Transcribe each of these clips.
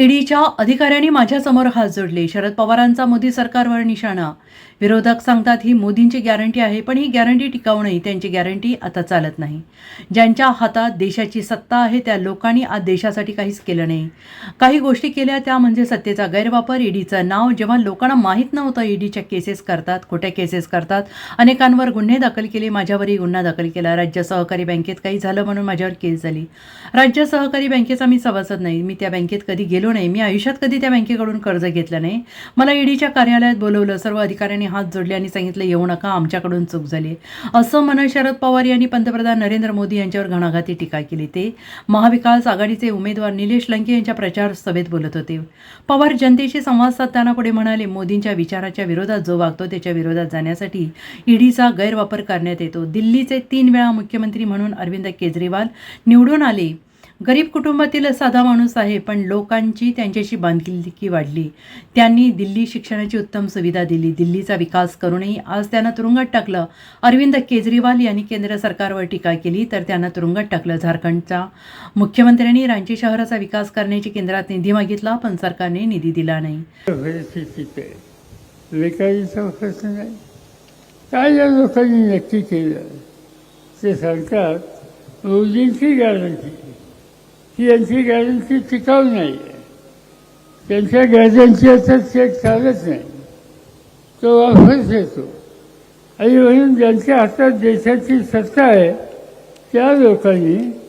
ईडीच्या अधिकाऱ्यांनी माझ्यासमोर हात जोडले. शरद पवारांचा मोदी सरकारवर निशाणा. विरोधक सांगतात ही मोदींची गॅरंटी आहे पण ही गॅरंटी टिकाऊ नाही त्यांची गॅरंटी आता चालत नाही. ज्यांच्या हातात देशाची सत्ता आहे त्या लोकांनी आज देशासाठी काहीच केलं नाही. काही गोष्टी केल्या त्या म्हणजे सत्तेचा गैरवापर ईडीचं नाव. जेव्हा लोकांना माहीत नव्हतं ईडीच्या केसेस करतात खोट्या केसेस करतात. अनेकांवर गुन्हे दाखल केले माझ्यावरही गुन्हा दाखल केला. राज्य सहकारी बँकेत काही झालं म्हणून माझ्यावर केस झाली. राज्य सहकारी बँकेचा मी सभासद नाही. मी त्या बँकेत कधी गेलो नाही मी आयुष्यात कधी त्या बँकेकडून कर्ज घेतलं नाही. मला ईडीच्या कार्यालयात बोलवलं. सर्व अधिकाऱ्यांनी हात जोडले आणि सांगितलं येऊ नका आमच्याकडून चूक झाली. असं म्हणत शरद पवार यांनी पंतप्रधान नरेंद्र मोदी यांच्यावर घणाघाती टीका केली. ते महाविकास आघाडीचे उमेदवार निलेश लंके यांच्या प्रचार सभेत बोलत होते. पवार जनतेशी संवाद साधताना पुढे म्हणाले मोदींच्या विचाराच्या विरोधात जो वागतो त्याच्या विरोधात जाण्यासाठी ईडीचा गैरवापर करण्यात येतो. दिल्लीचे तीन वेळा मुख्यमंत्री म्हणून अरविंद केजरीवाल निवडून आले. गरीब कुटुंबातील साधा माणूस आहे पण लोकांची त्यांच्याशी बांधिलकी वाढली. त्यांनी दिल्ली शिक्षणाची उत्तम सुविधा दिली. दिल्लीचा विकास करूनही आज त्यांना तुरुंगात टाकलं. अरविंद केजरीवाल यांनी केंद्र सरकारवर टीका केली तर त्यांना तुरुंगात टाकलं. झारखंडच्या मुख्यमंत्र्यांनी रांची शहराचा विकास करण्याची केंद्रात निधी मागितला पण सरकारने निधी दिला नाही. आहे काय या लोकांनी नक्की केलं. ते सांगतात गॅरंटी. ही यांची गॅरंटी टिकाऊ नाही. आहे त्यांच्या गॅरंटी आता चेक चालत नाही. तो वापस येतो. आणि म्हणून ज्यांच्या हातात देशाची सत्ता आहे त्या लोकांनी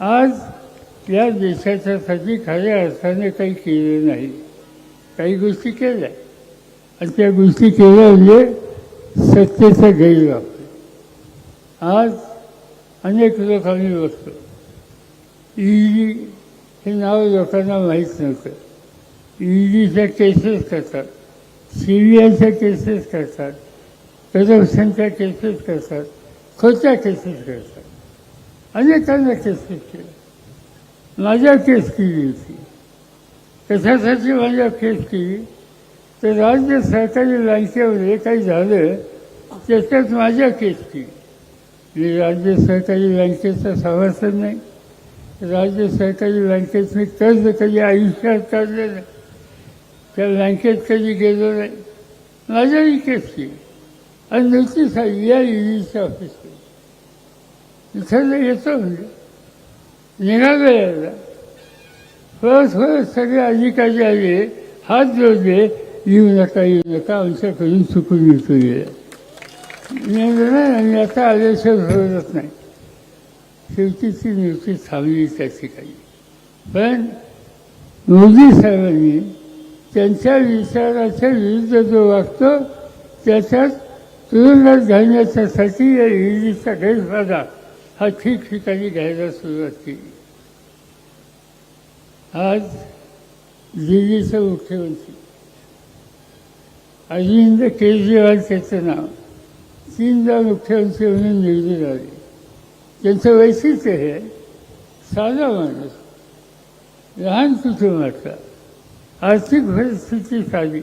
आज या देशाच्यासाठी खऱ्या अर्थाने काही केलं नाही. काही गोष्टी केल्या. आणि त्या गोष्टी केल्या म्हणजे सत्तेचा गैरवापर. आज अनेक लोक आम्ही बघतो. ईडी हे नाव लोकांना माहीत नव्हतं. ईडीच्या केसेस करतात. सी बी आयच्या केसेस करतात. करप्शनच्या केसेस करतात. खोट्या केसेस करतात. अनेकांना केसेस केल्या माझ्या केस केली होती. कशासाठी माझ्या केस केली? तर राज्य सरकारी बँकेमध्ये काही झालं त्याच्यात माझ्या केस केली. मी राज्य सहकारी बँकेचा सभासद नाही. राज्य सहकारी बँकेत मी कर्ज कधी आयुष्यात काढलं नाही. त्या बँकेत कधी गेलो नाही. माझ्या केस आणि नोटीस आली या ईडीच्या ऑफिसची इथं येतो म्हणजे. निघालो यायला. फळत फळत सगळे अधिकारी आले. हात जोडले. येऊ नका येऊ नका. आमच्याकडून चुकून येतो गेला मी नाही आणि आता आल्याशिवाय भरवत नाही. शेवटी ती थांबली त्या ठिकाणी पण मोदी साहेबांनी त्यांच्या विचाराच्या विरुद्ध जो वागतो त्याच्यात तुरुंगात घालण्याच्यासाठी या ईडीचा गैरफायदा हा ठिकठिकाणी घ्यायला सुरुवात केली. आज दिल्लीचे मुख्यमंत्री अरविंद केजरीवाल त्याचं नाव तीनदा मुख्यमंत्री म्हणून निवडून आले. त्यांचं वैशिष्ट्य हे साधा माणूस लहान कुटुंबातला आर्थिक परिस्थिती साधी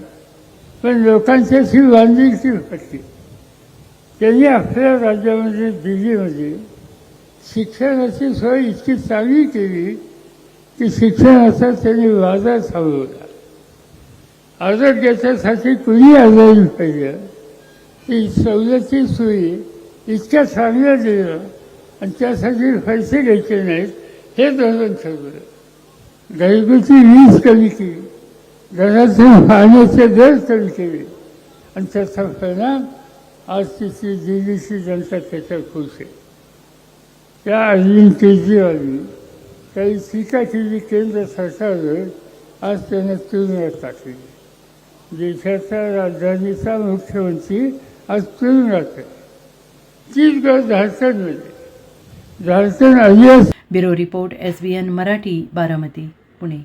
पण लोकांच्याशी बांधिलकी होती त्यांनी आपल्या राज्यामध्ये दिल्लीमध्ये शिक्षणाची सोय इतकी चांगली केली की शिक्षणाचा त्यांनी वादा थांबवला. आरोग्याच्यासाठी कुणी आजारी पाहिजे ती सवलती सोयी इतक्या चांगल्या दिलं आणि त्यासाठी पैसे घ्यायचे नाहीत हे धोरण ठरवलं. गरिबीची वीज कमी केली. घरातून पाण्याचे दर कमी केले. आणि त्याचा परिणाम आज तिची दिल्लीची जनता त्याच्यात खुश आहे. त्या अरविंद केजरीवालनी काही टीका केली केंद्र सरकारवर आज त्यानं तुरुंगात टाकली. देशाच्या राजधानीचा मुख्यमंत्री आज तुरुंगात आहे तीच गरज झारखंडमध्ये. Bureau report S B N Marathi Baramati Pune.